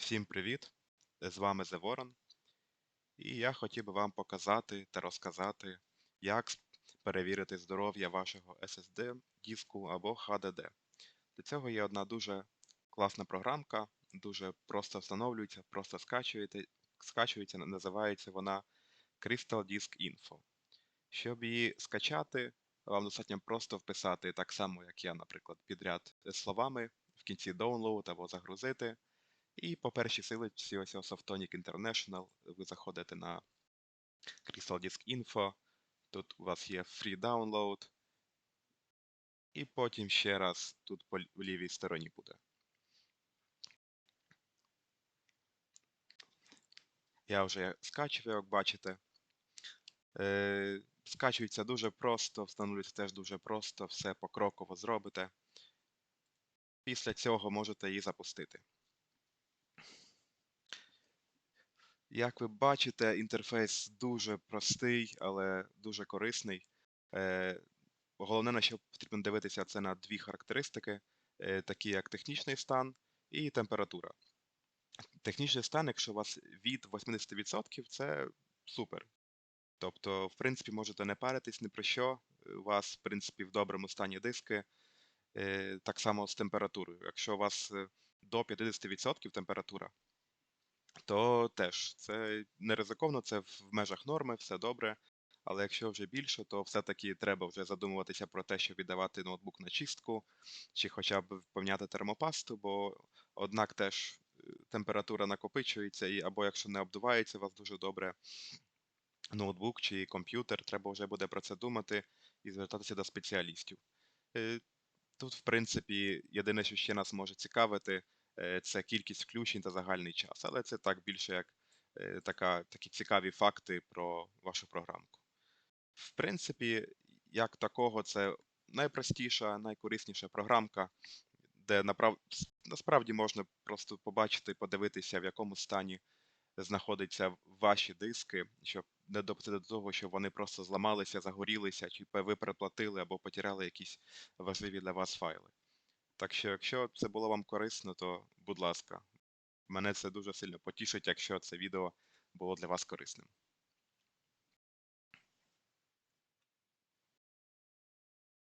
Всім привіт! З вами The Ворон. І я хотів би вам показати та розказати, як перевірити здоров'я вашого SSD, диску або HDD. Для цього є одна дуже класна програмка, дуже просто встановлюється, просто скачується, називається вона Crystal Disk Info. Щоб її скачати, вам достатньо просто вписати так само, як я, наприклад, підряд словами в кінці download або загрузити. І по першій силочці ось Softonic International ви заходите на Crystal Disk Info. Тут у вас є free download. І потім ще раз тут по лівій стороні буде. Я вже скачив, як бачите. Е, скачується дуже просто, встановлюється теж дуже просто, все покроково зробите. Після цього можете її запустити. Як ви бачите, інтерфейс дуже простий, але дуже корисний. Е, Головне, на що потрібно дивитися, це на дві характеристики, е, такі як технічний стан і температура. Технічний стан, якщо у вас від 80%, це супер. Тобто, в принципі, можете не паритись ні про що. У вас, в принципі, в доброму стані диски. Е, Так само з температурою. Якщо у вас до 50% температура, то теж це не ризиковно, це в межах норми, все добре. Але якщо вже більше, то все-таки треба вже задумуватися про те, щоб віддавати ноутбук на чистку, чи хоча б поміняти термопасту, бо однак теж е, температура накопичується, і або якщо не обдувається у вас дуже добре ноутбук чи комп'ютер, треба вже буде про це думати і звертатися до спеціалістів. Е, Тут, в принципі, єдине, що ще нас може цікавити, це кількість включень та загальний час. Але це так більше як е, така, такі цікаві факти про вашу програмку. В принципі, як такого, це найпростіша, найкорисніша програмка, де направ... насправді можна просто побачити, подивитися, в якому стані знаходяться ваші диски, щоб не допустити до того, щоб вони просто зламалися, загорілися, чи ви переплатили або потеряли якісь важливі для вас файли. Так що, якщо це було вам корисно, то будь ласка, мене це дуже сильно потішить, якщо це відео було для вас корисним.